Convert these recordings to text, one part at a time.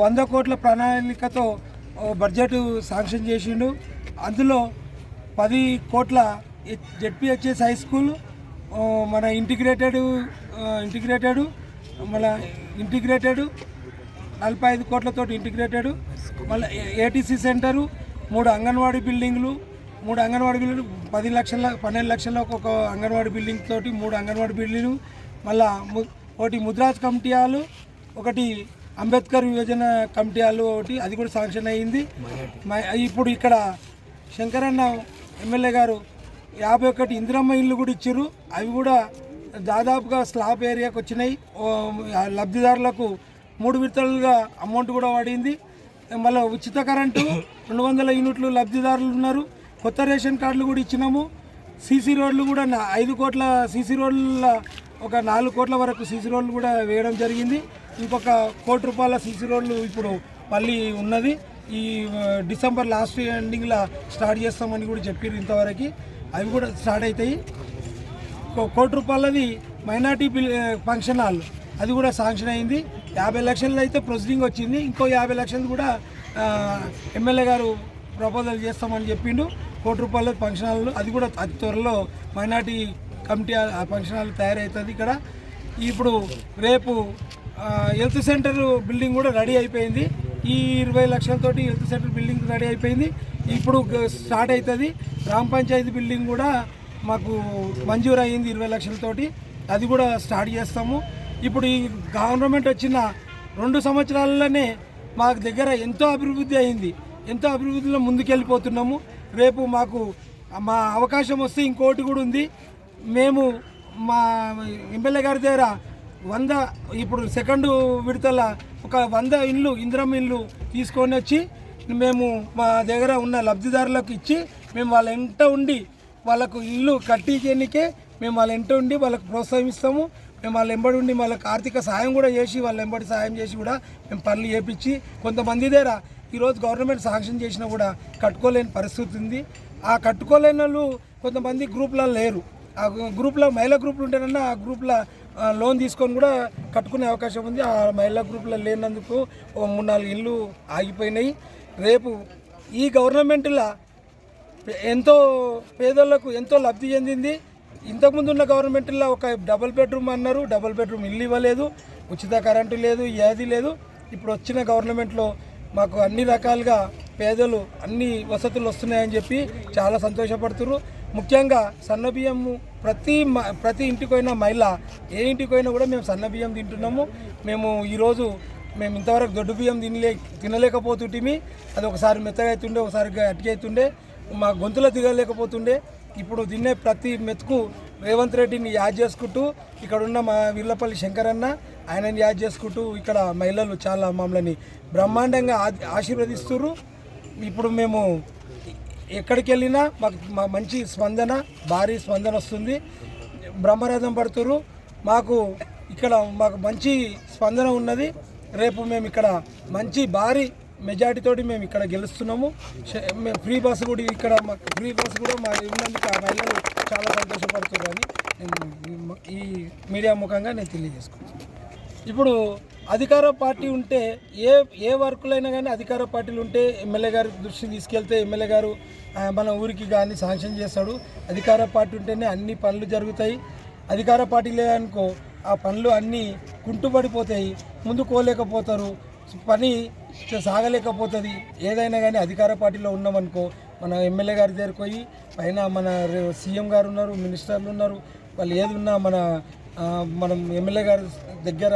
వంద కోట్ల ప్రణాళికతో బడ్జెట్ శాంక్షన్ చేసిండు. అందులో పది కోట్ల జెడ్పిహెచ్ఎస్ హై స్కూల్ మన ఇంటిగ్రేటెడ్ ఇంటిగ్రేటెడ్ మన ఇంటిగ్రేటెడ్ నలభై ఐదు కోట్లతో ఇంటిగ్రేటెడ్ మళ్ళీ ఏటీసీ సెంటరు మూడు అంగన్వాడీ బిల్డింగ్లు మూడు అంగన్వాడీ బిల్డింగ్లు పది లక్షల పన్నెండు లక్షల ఒక అంగన్వాడీ బిల్డింగ్ తోటి మూడు అంగన్వాడీ బిల్డింగ్లు మళ్ళా ఒకటి ముద్రాజ్ కమిటీ ఒకటి అంబేద్కర్ యోజన కమిటీ హాల్ ఒకటి అది కూడా శాంక్షన్ అయ్యింది. ఇప్పుడు ఇక్కడ శంకరన్న ఎమ్మెల్యే గారు యాభై ఒకటి ఇందిరమ్మ ఇల్లు కూడా ఇచ్చారు. అవి కూడా దాదాపుగా స్లాబ్ ఏరియాకి వచ్చినాయి. లబ్ధిదారులకు మూడు విడతలుగా అమౌంట్ కూడా పడింది. మళ్ళీ ఉచిత కరెంటు రెండు వందల యూనిట్లు లబ్ధిదారులు ఉన్నారు. కొత్త రేషన్ కార్డులు కూడా ఇచ్చినాము. సీసీ రోడ్లు కూడా ఐదు కోట్ల సీసీ రోడ్ల ఒక నాలుగు కోట్ల వరకు సీసీ రోడ్లు కూడా వేయడం జరిగింది. ఇంకొక కోటి రూపాయల సీసీ రోడ్లు ఇప్పుడు మళ్ళీ ఉన్నది. ఈ డిసెంబర్ లాస్ట్ ఎండింగ్లో స్టార్ట్ చేస్తామని కూడా చెప్పారు ఇంతవరకు. అవి కూడా స్టార్ట్ అవుతాయి కోటి రూపాయలది మైనార్టీ బిల్ ఫంక్షన్ హాల్. అది కూడా శాంక్షన్ అయింది. యాభై లక్షలు అయితే ప్రొసీడింగ్ వచ్చింది. ఇంకో యాభై లక్షలు కూడా ఎమ్మెల్యే గారు ప్రపోజల్ చేస్తామని చెప్పిండు. కోటి రూపాయల ఫంక్షన్ హాల్. అది కూడా అతి త్వరలో మైనార్టీ కమిటీ ఆ ఫంక్షన్ హాల్ తయారవుతుంది ఇక్కడ. ఇప్పుడు రేపు హెల్త్ సెంటర్ బిల్డింగ్ కూడా రెడీ అయిపోయింది. ఈ ఇరవై లక్షలతోటి హెల్త్ సెంటర్ బిల్డింగ్ రెడీ అయిపోయింది. ఇప్పుడు స్టార్ట్ అవుతుంది గ్రామ పంచాయతీ బిల్డింగ్ కూడా మాకు మంజూరు అయ్యింది ఇరవై లక్షలతోటి. అది కూడా స్టార్ట్ చేస్తాము. ఇప్పుడు ఈ గవర్నమెంట్ వచ్చిన రెండు సంవత్సరాలలోనే మాకు దగ్గర ఎంతో అభివృద్ధి అయింది. ఎంతో అభివృద్ధిలో ముందుకెళ్ళిపోతున్నాము. రేపు మాకు మా అవకాశం వస్తే ఇంకోటి కూడా ఉంది. మేము మా ఎమ్మెల్యే గారి దగ్గర వంద ఇప్పుడు సెకండ్ విడతల ఒక వంద ఇల్లు ఇంద్రం ఇల్లు తీసుకొని వచ్చి మేము మా దగ్గర ఉన్న లబ్ధిదారులకు ఇచ్చి మేము వాళ్ళ ఎంట ఉండి వాళ్ళకు ఇల్లు కట్టించేందుకే మేము వాళ్ళ ఎంట ఉండి వాళ్ళకు ప్రోత్సహిస్తాము. మేము వాళ్ళ ఎంబడి ఉండి వాళ్ళకి ఆర్థిక సాయం కూడా చేసి వాళ్ళ ఎంబడి సాయం చేసి కూడా మేము పనులు చేపించి కొంతమంది దగ్గర ఈరోజు గవర్నమెంట్ శాంక్షన్ చేసినా కూడా కట్టుకోలేని పరిస్థితి ఉంది. ఆ కట్టుకోలేని వాళ్ళు కొంతమంది గ్రూప్లలో లేరు. ఆ గ్రూప్లో మహిళా గ్రూపులు ఉంటేనన్నా ఆ గ్రూప్లో లోన్ తీసుకొని కూడా కట్టుకునే అవకాశం ఉంది. ఆ మహిళా గ్రూప్లో లేనందుకు ఓ మూడు నాలుగు ఇళ్ళు ఆగిపోయినాయి. రేపు ఈ గవర్నమెంట్లో ఎంతో పేదలకు ఎంతో లబ్ధి చెందింది. ఇంతకుముందు ఉన్న గవర్నమెంట్లో ఒక డబుల్ బెడ్రూమ్ అన్నారు. డబుల్ బెడ్రూమ్ ఇల్లు ఇవ్వలేదు. ఉచిత కరెంటు లేదు ఏది లేదు. ఇప్పుడు వచ్చిన గవర్నమెంట్లో మాకు అన్ని రకాలుగా పేదలు అన్ని వసతులు వస్తున్నాయని చెప్పి చాలా సంతోషపడుతున్నారు ముఖ్యంగా సన్నబియ్యము ప్రతి మ- ప్రతి ఇంటికి మహిళ ఏ ఇంటికి కూడా మేము సన్నబియ్యం తింటున్నాము. మేము ఈరోజు మేము ఇంతవరకు దొడ్డు బియ్యం తినలే తినలేకపోతుంటిమి. అది ఒకసారి మెత్తగా అవుతుండే ఒకసారి గట్టిగా అవుతుండే మా గొంతులో దిగలేకపోతుండే ఇప్పుడు తినే ప్రతి మెతుకు రేవంత్ రెడ్డిని యాద్ చేసుకుంటూ ఇక్కడ ఉన్న మా వీర్లపల్లి శంకరన్న ఆయనని యాద్ చేసుకుంటూ ఇక్కడ మహిళలు చాలా మమ్మల్ని బ్రహ్మాండంగా ఆశీర్వదిస్తున్నారు ఇప్పుడు మేము ఎక్కడికి వెళ్ళినా మాకు మా మంచి స్పందన భారీ స్పందన వస్తుంది. బ్రహ్మరథం పడుతురు. మాకు ఇక్కడ మాకు మంచి స్పందన ఉన్నది. రేపు మేము ఇక్కడ మంచి భారీ మెజార్టీ తోటి మేము ఇక్కడ గెలుస్తున్నాము. మేము ఫ్రీ బస్సు కూడా ఇక్కడ మాకు ఫ్రీ బస్సు కూడా మా ఉన్నందుకు ఆ మహిళలు చాలా సంతోషపడుతున్నారు అని నేను ఈ- మీడియా ముఖంగా నేను తెలియజేసుకుంటాను ఇప్పుడు అధికార పార్టీ ఉంటే ఏ ఏ వర్కులైనా కానీ అధికార పార్టీలు ఉంటే ఎమ్మెల్యే గారి దృష్టికి తీసుకెళ్తే ఎమ్మెల్యే గారు మన ఊరికి కానీ శాంక్షన్ చేస్తాడు. అధికార పార్టీ ఉంటేనే అన్ని పనులు జరుగుతాయి. అధికార పార్టీ లేదనుకో ఆ పనులు అన్నీ కుంటుపడిపోతాయి. ముందు కోలేకపోతారు. పని సాగలేకపోతుంది. ఏదైనా కానీ అధికార పార్టీలో ఉన్నామనుకో మన ఎమ్మెల్యే గారి దగ్గరికి పోయి పైన మన సీఎం గారు ఉన్నారు మినిస్టర్లు ఉన్నారు వాళ్ళు ఏది ఉన్నా మన మనం ఎమ్మెల్యే గారి దగ్గర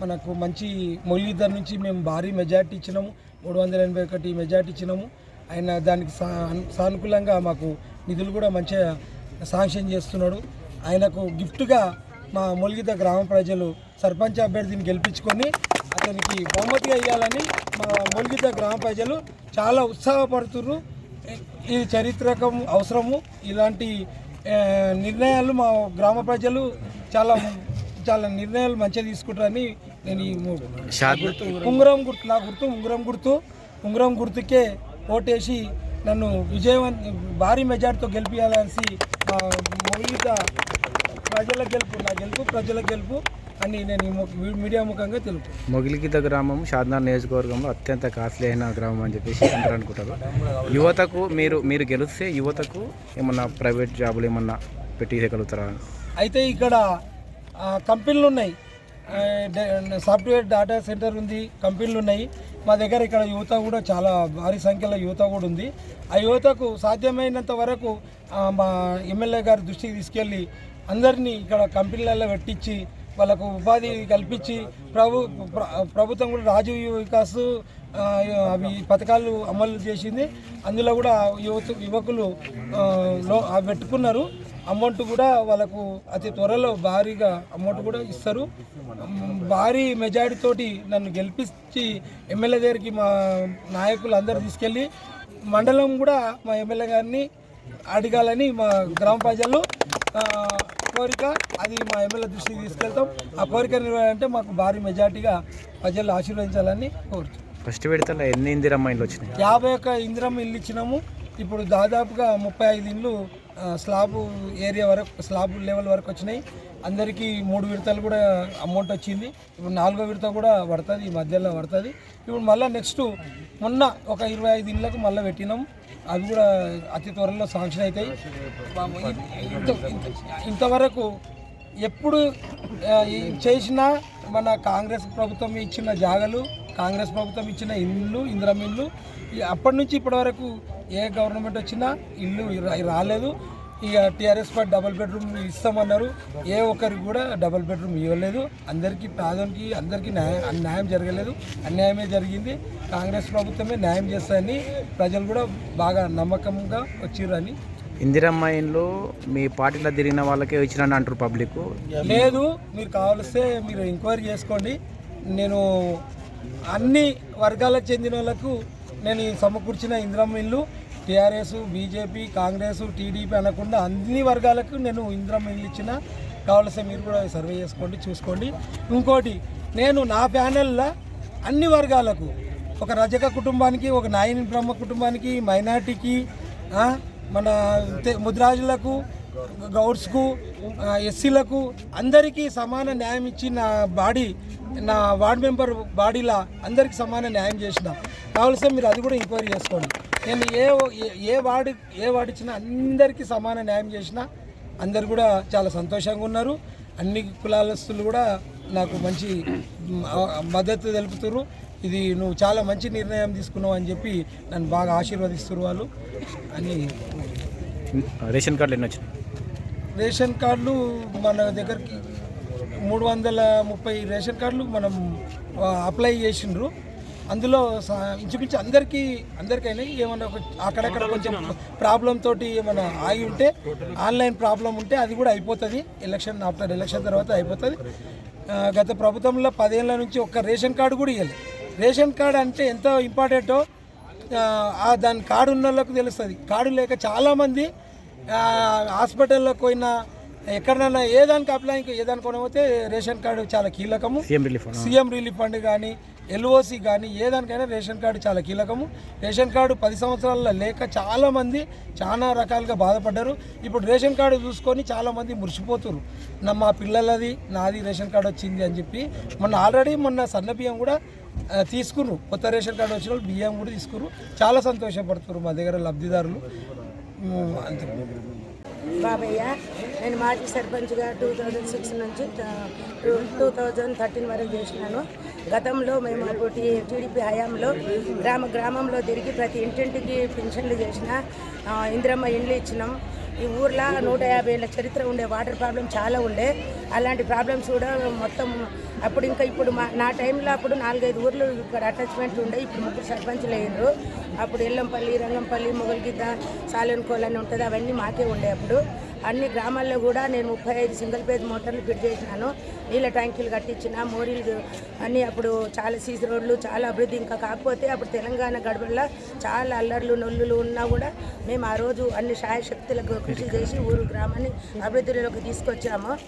మనకు మంచి మురళీధర్ నుంచి మేము భారీ మెజార్టీ ఇచ్చినాము. మూడు వందల ఎనభై ఒకటి మెజార్టీ ఇచ్చినాము. ఆయన దానికి సా సానుకూలంగా మాకు నిధులు కూడా మంచిగా శాంక్షన్ చేస్తున్నాడు. ఆయనకు గిఫ్ట్గా మా మొలిగిత గ్రామ ప్రజలు సర్పంచ్ అభ్యర్థిని గెలిపించుకొని అతనికి బహుమతిగా ఇవ్వాలని మా మొలిగిత గ్రామ ప్రజలు చాలా ఉత్సాహపడుతున్నారు ఈ చరిత్రకం అవసరము. ఇలాంటి నిర్ణయాలు మా గ్రామ ప్రజలు చాలా చాలా నిర్ణయాలు మంచిగా తీసుకుంటారని నేను ఈ ము- ఉంగరం గుర్తు నా గుర్తు ఉంగరం గుర్తు. ఉంగరం గుర్తుకే ఓటేసి నన్ను విజయవంత భారీ మెజార్టీతో గెలిపించాలనేసి మా మౌలిక ప్రజల గెలుపు నా గెలుపు ప్రజల గెలుపు అని నేను మీడియా ముఖంగా తెలుపు. మొగిలిగిద్ద గ్రామం షాద్నార్ నియోజకవర్గంలో అత్యంత కాస్ట్లీ అయిన గ్రామం అని చెప్పేసి అందరూ అనుకుంటారు యువతకు మీరు మీరు గెలిస్తే యువతకు ఏమన్నా ప్రైవేట్ జాబులు ఏమన్నా పెట్టియగలుగుతారా అయితే ఇక్కడ కంపెనీలు ఉన్నాయి సాఫ్ట్వేర్ డేటా సెంటర్ ఉంది కంపెనీలు ఉన్నాయి. మా దగ్గర ఇక్కడ యువత కూడా చాలా భారీ సంఖ్యలో యువత కూడా ఉంది. ఆ యువతకు సాధ్యమైనంత వరకు మా ఎమ్మెల్యే గారి దృష్టికి తీసుకెళ్ళి అందరినీ ఇక్కడ కంపెనీలలో పెట్టించి వాళ్ళకు ఉపాధి కల్పించి ప్రభు ప్రభుత్వం కూడా రాజీవ్ వికాస్ అవి పథకాలు అమలు చేసింది. అందులో కూడా యువత యువకులు పెట్టుకున్నారు. అమౌంట్ కూడా వాళ్ళకు అతి త్వరలో భారీగా అమౌంట్ కూడా ఇస్తారు. భారీ మెజారిటీతోటి నన్ను గెలిపించి ఎమ్మెల్యే దగ్గరికి మా నాయకులు అందరు తీసుకెళ్ళి మండలం కూడా మా ఎమ్మెల్యే గారిని అడగాలని మా గ్రామ ప్రజలు కోరిక. అది మా ఎమ్మెల్యే దృష్టికి తీసుకెళ్తాం. ఆ కోరిక అంటే మాకు భారీ మెజార్టీగా ప్రజలు ఆశీర్వదించాలని కోరుతున్నాం. ఫస్ట్ విడతలో ఎన్ని ఇందిరమ్మ ఇల్లు వచ్చినాయి? యాభై ఒక్క ఇందిరమ్మ ఇల్లు ఇచ్చినాము. ఇప్పుడు దాదాపుగా ముప్పై ఐదు ఇండ్లు స్లాబ్ ఏరియా వరకు స్లాబ్ లెవెల్ వరకు వచ్చినాయి. అందరికీ మూడు విడతలు కూడా అమౌంట్ వచ్చింది. ఇప్పుడు నాలుగో విడత కూడా పడుతుంది ఈ మధ్యలో పడుతుంది. ఇప్పుడు మళ్ళీ నెక్స్ట్ మొన్న ఒక ఇరవై ఐదు ఇళ్ళకు మళ్ళీ పెట్టినాం. అవి కూడా అతి త్వరలో శాంక్షన్ అవుతాయి. ఇంత- ఇంతవరకు ఎప్పుడు చేసినా మన కాంగ్రెస్ ప్రభుత్వం ఇచ్చిన జాగలు కాంగ్రెస్ ప్రభుత్వం ఇచ్చిన ఇల్లు ఇందిరం ఇల్లు అప్పటి నుంచి ఇప్పటి వరకు ఏ గవర్నమెంట్ వచ్చినా ఇల్లు రాలేదు. ఇక టీఆర్ఎస్ పార్టీ డబుల్ బెడ్రూమ్ ఇస్తామన్నారు. ఏ ఒక్కరికి కూడా డబుల్ బెడ్రూమ్ ఇవ్వలేదు. అందరికీ పేదోనికి అందరికీ న్యాయం న్యాయం జరగలేదు. అన్యాయమే జరిగింది. కాంగ్రెస్ ప్రభుత్వమే న్యాయం చేస్తాయని ప్రజలు కూడా బాగా నమ్మకంగా వచ్చిర్రని ఇందిరమ్మ ఇండ్లు మీ పార్టీలో తిరిగిన వాళ్ళకే ఇచ్చినని అంటారు పబ్లిక్. లేదు మీరు కావలిస్తే మీరు ఎంక్వైరీ చేసుకోండి. నేను అన్ని వర్గాలకు చెందిన వాళ్ళకు నేను సమకూర్చిన ఇందిరమ్మ ఇల్లు టీఆర్ఎస్ బీజేపీ కాంగ్రెస్ టీడీపీ అనకుండా అన్ని వర్గాలకు నేను ఇందిరమ్మ ఇల్లు ఇచ్చిన కావలిస్తే మీరు కూడా సర్వే చేసుకోండి చూసుకోండి. ఇంకోటి నేను నా ప్యానెల్లో అన్ని వర్గాలకు ఒక రజక కుటుంబానికి ఒక నాయని బ్రహ్మ కుటుంబానికి మైనార్టీకి మన ముద్రాజులకు గౌడ్స్కు ఎస్సీలకు అందరికీ సమాన న్యాయం ఇచ్చి నా బాడీ నా వార్డ్ మెంబర్ బాడీలా అందరికీ సమాన న్యాయం చేసిన. కావలసిన మీరు అది కూడా ఎంక్వైరీ చేసుకోండి. నేను ఏ ఏ- ఏ వార్డు ఏ వార్డు ఇచ్చినా అందరికీ సమాన న్యాయం చేసిన అందరు కూడా చాలా సంతోషంగా ఉన్నారు. అన్ని కులాలస్తులు కూడా నాకు మంచి మద్దతు తెలుపుతున్నారు ఇది నువ్వు చాలా మంచి నిర్ణయం తీసుకున్నావు అని చెప్పి నన్ను బాగా ఆశీర్వదిస్తున్నారు వాళ్ళు. అని రేషన్ కార్డులు ఎన్ని వచ్చినాయి? రేషన్ కార్డులు మన దగ్గరికి మూడు వందల ముప్పై రేషన్ కార్డులు మనం అప్లై చేసిండ్రు. అందులో ఇంచుమించు అందరికీ అందరికైనా ఏమన్నా అక్కడక్కడ కొంచెం ప్రాబ్లం తోటి ఏమైనా ఆగి ఉంటే ఆన్లైన్ ప్రాబ్లం ఉంటే అది కూడా అయిపోతుంది. ఎలక్షన్ ఆఫ్టర్ ఎలక్షన్ తర్వాత అయిపోతుంది. గత ప్రభుత్వంలో పదేళ్ళ నుంచి ఒక్క రేషన్ కార్డు కూడా ఇవ్వలేదు రేషన్ కార్డు అంటే ఎంత ఇంపార్టెంటో దాని కార్డు ఉన్న వాళ్ళకు తెలుస్తుంది. కార్డు లేక చాలామంది ఆ, హాస్పిటల్లోకి పోయినా ఎక్కడైనా ఏ దానికి అప్లై ఏ దానికి పోతే రేషన్ కార్డు చాలా కీలకము. CM relief fund CM relief fund కానీ ఎల్ఓసి కానీ ఏ దానికైనా రేషన్ కార్డు చాలా కీలకము. రేషన్ కార్డు పది సంవత్సరాల లేక చాలామంది చాలా రకాలుగా బాధపడ్డారు. ఇప్పుడు రేషన్ కార్డు చూసుకొని చాలామంది మురిసిపోతున్నారు నా మా పిల్లలది నాది రేషన్ కార్డు వచ్చింది అని చెప్పి మొన్న ఆల్రెడీ మొన్న సన్న బియ్యం కూడా తీసుకున్నారు కొత్త రేషన్ కార్డు వచ్చిన వాళ్ళు బియ్యం కూడా తీసుకున్నారు చాలా సంతోషపడుతున్నారు మా దగ్గర లబ్ధిదారులు. అంతే. బాబయ్య. నేను మాజీ సర్పంచ్గా టూ థౌజండ్ సిక్స్ నుంచి టూ థౌజండ్ థర్టీన్ వరకు చేసినాను. గతంలో మేము అప్పుడు టీడీపీ హయాంలో గ్రామ గ్రామంలో తిరిగి ప్రతి ఇంటింటికి పింఛన్లు చేసిన ఇంద్రమ్మ ఇందిరమ్మ ఇండ్లు ఇచ్చినాం. ఈ ఊర్లో నూట యాభై ఏళ్ళ చరిత్ర ఉండే వాటర్ ప్రాబ్లం చాలా ఉండే. అలాంటి ప్రాబ్లమ్స్ కూడా మొత్తం అప్పుడు ఇంకా ఇప్పుడు మా నా టైంలో అప్పుడు నాలుగైదు ఊర్లు ఇక్కడ అటాచ్మెంట్ ఉండే. ఇప్పుడు ముగ్గురు సర్పంచులు అయ్యారు అప్పుడు ఎల్లంపల్లి రంగంపల్లి మొగల్గిద్ద సాలెన్కోల్ అని ఉంటుంది. అవన్నీ మాకే ఉండే అప్పుడు. అన్ని గ్రామాల్లో కూడా నేను ముప్పై ఐదు సింగిల్ పేజ్ మోటార్లు ఫిట్ చేసినాను. నీళ్ళ ట్యాంకీలు కట్టించిన మోరీలు అన్నీ అప్పుడు చాలా సీసీ రోడ్లు చాలా అభివృద్ధి. ఇంకా కాకపోతే అప్పుడు తెలంగాణ గడపల్లో చాలా అల్లర్లు నొల్లులు ఉన్నా కూడా మేము ఆ రోజు అన్ని శాయశక్తులకు కృషి చేసి ఊరు గ్రామాన్ని అభివృద్ధిలోకి తీసుకొచ్చాము.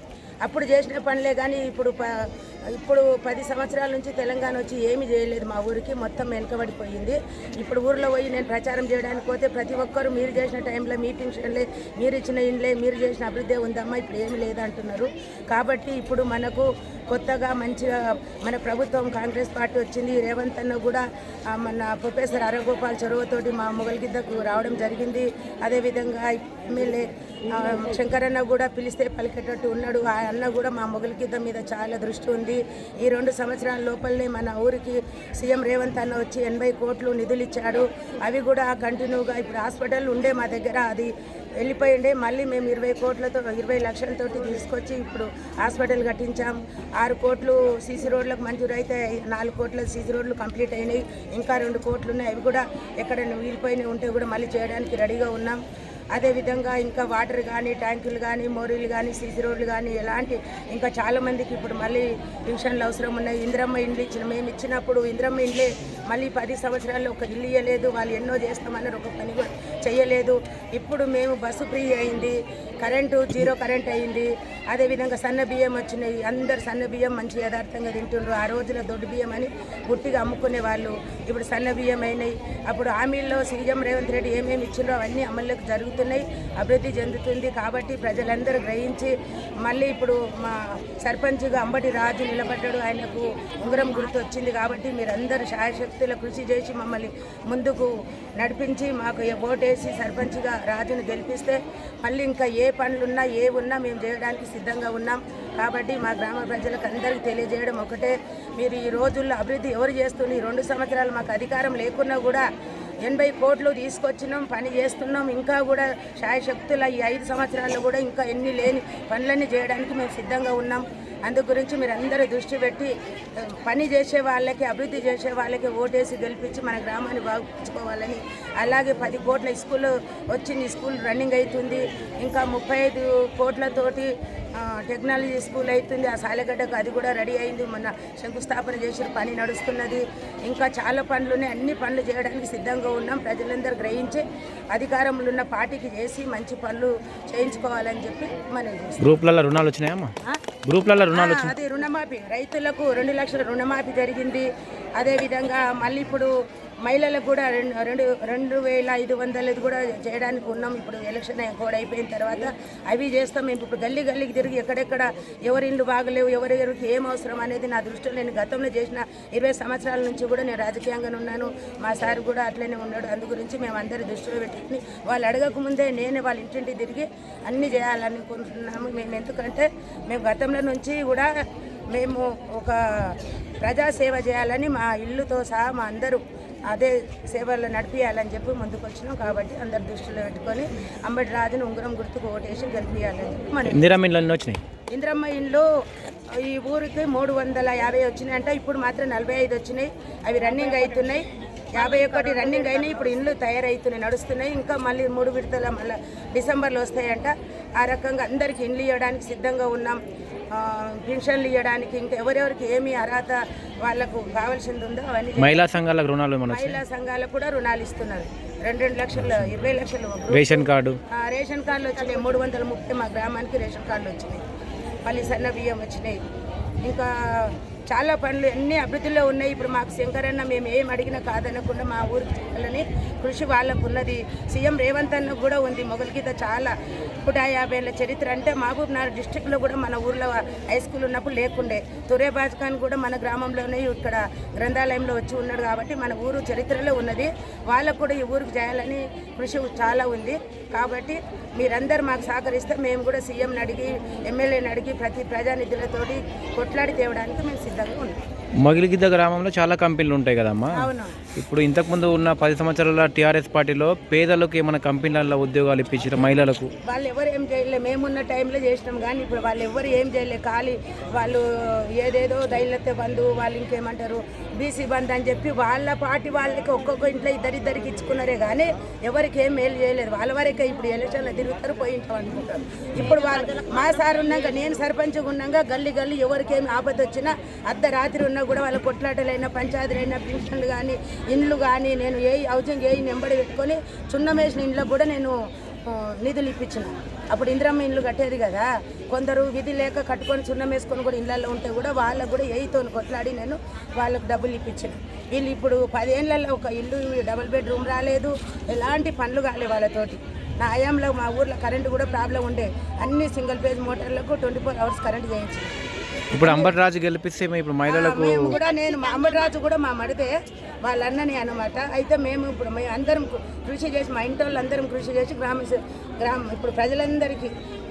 అప్పుడు చేసిన పనులే కానీ ఇప్పుడు ప- ఇప్పుడు పది సంవత్సరాల నుంచి తెలంగాణ వచ్చి ఏమీ చేయలేదు. మా ఊరికి మొత్తం వెనుకబడిపోయింది. ఇప్పుడు ఊర్లో పోయి నేను ప్రచారం చేయడానికి పోతే ప్రతి ఒక్కరు మీరు చేసిన టైంలో మీ పింఛన్లే మీరు ఇచ్చిన ఇండ్లే మీరు చేసిన అభివృద్ధి ఉందమ్మా ఇప్పుడు ఏమీ లేదంటున్నారు. కాబట్టి ఇప్పుడు మనకు కొత్తగా మంచిగా మన ప్రభుత్వం కాంగ్రెస్ పార్టీ వచ్చింది. రేవంత్ అన్న కూడా మన ప్రొఫెసర్ అరగోపాల్ చొరవతోటి మా మొగల్గిద్దకు రావడం జరిగింది. అదేవిధంగా ఎమ్మెల్యే శంకరన్న కూడా పిలిస్తే పలికేటట్టు ఉన్నాడు. ఆ అన్న కూడా మా మొగలిగిద్ద మీద చాలా దృష్టి ఉంది. ఈ రెండు సంవత్సరాల లోపలనే మన ఊరికి సీఎం రేవంత్ అన్న వచ్చి ఎనభై కోట్లు నిధులు ఇచ్చాడు. అవి కూడా కంటిన్యూగా ఇప్పుడు హాస్పిటల్ ఉండే మా దగ్గర అది వెళ్ళిపోయిండే. మళ్ళీ మేము ఇరవై కోట్లతో ఇరవై లక్షలతోటి తీసుకొచ్చి ఇప్పుడు హాస్పిటల్ కట్టించాం. ఆరు కోట్లు సీసీ రోడ్లకు మంజూరు అయితే నాలుగు కోట్ల సీసీ రోడ్లు కంప్లీట్ అయినాయి. ఇంకా రెండు కోట్లు ఉన్నాయి. అవి కూడా ఎక్కడైనా వీలిపోయినవి ఉంటే కూడా మళ్ళీ చేయడానికి రెడీగా ఉన్నాం. అదేవిధంగా ఇంకా వాటర్ కానీ ట్యాంకులు కానీ మోరీలు కానీ సీసీ రోడ్లు కానీ ఎలాంటి ఇంకా చాలామందికి ఇప్పుడు మళ్ళీ పెన్షన్లు అవసరం ఉన్నాయి. ఇందిరమ్మ ఇండ్లు ఇచ్చిన మేము ఇచ్చినప్పుడు ఇందిరమ్మ ఇండ్లే మళ్ళీ పది సంవత్సరాల్లో ఒక ఇల్లు ఇవ్వలేదు వాళ్ళు ఎన్నో చేస్తామన్నారు. ఒక పని చేయలేదు. ఇప్పుడు మేము బస్సు ఫ్రీ అయింది. కరెంటు జీరో కరెంట్ అయింది. అదేవిధంగా సన్న బియ్యం వచ్చినాయి. అందరు సన్న బియ్యం మంచి యథార్థంగా తింటుండ్రు. ఆ రోజున దొడ్డు బియ్యం అని గుట్టిగా అమ్ముకునే వాళ్ళు ఇప్పుడు సన్న బియ్యం అయినాయి. అప్పుడు హామీల్లో సీఎం రేవంత్ రెడ్డి ఏమేమి ఇచ్చిండ్రో అవన్నీ అమల్లోకి జరుగుతున్నాయి. అభివృద్ధి చెందుతుంది కాబట్టి ప్రజలందరూ గ్రహించి మళ్ళీ ఇప్పుడు మా సర్పంచ్గా అంబటి రాజు నిలబడ్డాడు. ఆయనకు ఉంగరం గుర్తు వచ్చింది కాబట్టి మీరందరూ శాయశక్తుల కృషి చేసి మమ్మల్ని ముందుకు నడిపించి మాకు ఓటే ఓటేసి సర్పంచ్గా రాజును గెలిపిస్తే మళ్ళీ ఇంకా ఏ పనులున్నా ఏ ఉన్నా మేము చేయడానికి సిద్ధంగా ఉన్నాం. కాబట్టి మా గ్రామ ప్రజలకు అందరికీ తెలియజేయడం ఒకటే. మీరు ఈ రోజుల్లో అభివృద్ధి ఎవరు చేస్తున్న ఈ రెండు సంవత్సరాలు మాకు అధికారం లేకున్నా కూడా ఎనభై కోట్లు తీసుకొచ్చినాం పని చేస్తున్నాం. ఇంకా కూడా శాయశక్తుల ఈ ఐదు సంవత్సరాల్లో కూడా ఇంకా ఎన్ని లేని పనులన్నీ చేయడానికి మేము సిద్ధంగా ఉన్నాం. అందు గురించి మీరు అందరూ దృష్టి పెట్టి పని చేసే వాళ్ళకి అభివృద్ధి చేసే వాళ్ళకి ఓటేసి గెలిపించి మన గ్రామాన్ని బాగుంచుకోవాలని అలాగే పది కోట్ల స్కూల్ వచ్చింది స్కూల్ రన్నింగ్ అవుతుంది ఇంకా ముప్పై ఐదు కోట్లతోటి టెక్నాలజీ స్కూల్ అవుతుంది ఆ సాలెగడ్డకు అది కూడా రెడీ అయింది. మొన్న శంకుస్థాపన చేసిన పని నడుస్తున్నది. ఇంకా చాలా పనులు ఉన్నాయి. అన్ని పనులు చేయడానికి సిద్ధంగా ఉన్నాం. ప్రజలందరూ గ్రహించి అధికారంలో ఉన్న పార్టీకి చేసి మంచి పనులు చేయించుకోవాలని చెప్పి మనం గ్రూప్లలో రుణాలు వచ్చినాయమ్మా? గ్రూప్లలో రుణాలు అదే రుణమాఫీ. రైతులకు రెండు లక్షల రుణమాఫీ జరిగింది. అదేవిధంగా మళ్ళీ ఇప్పుడు మహిళలకు కూడా రెండు రెండు రెండు వేల ఐదు వందలది కూడా చేయడానికి ఉన్నాం. ఇప్పుడు ఎలక్షన్ కూడా అయిపోయిన తర్వాత అవి చేస్తాం. మేము ఇప్పుడు గల్లీ గల్లీకి తిరిగి ఎక్కడెక్కడ ఎవరి ఇండ్లు బాగలేవు ఎవరెవరికి ఏం అవసరం అనేది నా దృష్టిలో నేను గతంలో చేసిన ఇరవై సంవత్సరాల నుంచి కూడా నేను రాజకీయంగానే ఉన్నాను. మా సార్ కూడా అట్లనే ఉన్నాడు. అందు గురించి మేము అందరి దృష్టిలో పెట్టుకుని వాళ్ళు అడగక ముందే నేనే వాళ్ళ ఇంటింటి తిరిగి అన్నీ చేయాలనుకుంటున్నాము. మేము ఎందుకంటే మేము గతంలో నుంచి కూడా మేము ఒక ప్రజాసేవ చేయాలని మా ఇల్లుతో సహా మా అందరూ అదే సేవలు నడిపించాలని చెప్పి ముందుకు వచ్చినాం కాబట్టి అందరి దృష్టిలో పెట్టుకొని అంబటి రాజును ఉంగరం గుర్తుకు ఓటేసి గెలిపించాలని చెప్పి మనం వచ్చినాయి? ఇంద్రమ్మ ఇండ్లు ఈ ఊరికి మూడు వందల యాభై వచ్చినాయి అంటే ఇప్పుడు మాత్రం నలభై ఐదు వచ్చినాయి. అవి రన్నింగ్ అవుతున్నాయి. యాభై ఒకటి రన్నింగ్ అయినాయి ఇప్పుడు ఇండ్లు తయారవుతున్నాయి నడుస్తున్నాయి. ఇంకా మళ్ళీ మూడు విడతల మళ్ళీ డిసెంబర్లో వస్తాయంట. ఆ రకంగా అందరికి ఇండ్లు ఇవ్వడానికి సిద్ధంగా ఉన్నాం. ఆ, పెన్షన్లు ఇవ్వడానికి ఇంకా ఎవరెవరికి ఏమి అర్హత వాళ్ళకు కావాల్సింది ఉందో అవన్నీ. మహిళా సంఘాలకు రుణాలు మహిళా సంఘాలకు కూడా రుణాలు ఇస్తున్నారు. రెండు రెండు లక్షలు ఇరవై లక్షలు రేషన్ కార్డు. రేషన్ కార్డులు వచ్చినాయి. మూడు వందల ముప్పై మా గ్రామానికి రేషన్ కార్డులు వచ్చినాయి. మళ్ళీ సన్న బియ్యం వచ్చినాయి. ఇంకా చాలా పనులు అన్ని అభివృద్ధిలో ఉన్నాయి. ఇప్పుడు మాకు శంకరన్న మేము ఏం అడిగినా కాదనకుండా మా ఊరికి చేయాలని కృషి వాళ్ళకు ఉన్నది. సీఎం రేవంత్ అన్న కూడా ఉంది. మొగలిగీత చాలా నూట యాభై ఏళ్ళ చరిత్ర అంటే మహబూబ్ నగర్ డిస్టిక్లో కూడా మన ఊర్లో హై స్కూల్ ఉన్నప్పుడు లేకుండే. తురే ఖాన్ కూడా మన గ్రామంలోనే ఇక్కడ గ్రంథాలయంలో వచ్చి ఉన్నాడు కాబట్టి మన ఊరు చరిత్రలో ఉన్నది. వాళ్ళకు కూడా ఈ ఊరికి చేయాలని కృషి చాలా ఉంది. కాబట్టి మీరందరూ మాకు సహకరిస్తే మేము కూడా సీఎంని అడిగి ఎమ్మెల్యేని అడిగి ప్రతి ప్రజానిధులతోటి కొట్లాడి తేవడానికి మేము సిద్ధం సిద్ధంగా ఉన్నాం మగిలిగిద్ద గ్రామంలో చాలా కంపెనీలు ఉంటాయి కదమ్మా. ఇప్పుడు ఇంతకుముందు ఉన్న పది సంవత్సరాల టీఆర్ఎస్ పార్టీలో పేదలకు ఏమైనా కంపెనీలలో ఉద్యోగాలు ఇప్పించారు మహిళలకు? వాళ్ళు ఎవరు ఏం చేయలే మేమున్న టైంలో చేసినాం కానీ ఇప్పుడు వాళ్ళు ఎవరు ఏం చేయలే ఖాళీ వాళ్ళు ఏదేదో దైలత్య బంధు వాళ్ళు ఇంకేమంటారు బీసీ బంధు అని చెప్పి వాళ్ళ పార్టీ వాళ్ళకి ఒక్కొక్క ఇంట్లో ఇద్దరిద్దరికి ఇచ్చుకున్నారే కానీ ఎవరికి ఏం మేలు చేయలేదు. వాళ్ళ వరకే ఇప్పుడు ఎలక్షన్లో తిరుగుతారు పోయి ఉంటాం అనుకుంటారు ఇప్పుడు వాళ్ళు మా సార్ ఉన్నాక నేను సర్పంచ్గా ఉన్నాక గల్లీ గల్లీ ఎవరికి ఏమి ఆపద వచ్చినా అర్ధరాత్రి ఉన్నా కూడా వాళ్ళ కొట్లాటలైనా పంచాయతీలైనా పెన్షన్లు కానీ ఇండ్లు కానీ నేను ఏ హౌసింగ్ ఏ నెంబడి పెట్టుకొని చున్నం వేసిన ఇంట్లో కూడా నేను నిధులు ఇప్పించిన. అప్పుడు ఇందిరమ్మ ఇండ్లు కట్టేది కదా. కొందరు విధి లేక కట్టుకొని చున్నం వేసుకొని కూడా ఇళ్ళల్లో ఉంటే కూడా వాళ్ళకు కూడా ఎయితో కొట్లాడి నేను వాళ్ళకు డబ్బులు ఇప్పించిన. వీళ్ళు ఇప్పుడు పదేళ్ళల్లో ఒక ఇల్లు డబుల్ బెడ్రూమ్ రాలేదు. ఎలాంటి పనులు కాలే వాళ్ళతోటి. నా హయాంలో మా ఊర్లో కరెంటు కూడా ప్రాబ్లం ఉండే. అన్ని సింగిల్ పేజ్ మోటార్లకు ట్వంటీ ఫోర్ అవర్స్ కరెంట్ చేయించింది ఇప్పుడు అంబర్రాజు గెలిపిస్తే ఇప్పుడు మహిళలకు కూడా నేను మా అమ్మరాజు కూడా మా మడితే వాళ్ళ అన్నని అనమాట అయితే మేము ఇప్పుడు మేము అందరం కృషి చేసి మా ఇంటి వాళ్ళందరం కృషి చేసి గ్రామ గ్రామ ఇప్పుడు ప్రజలందరికీ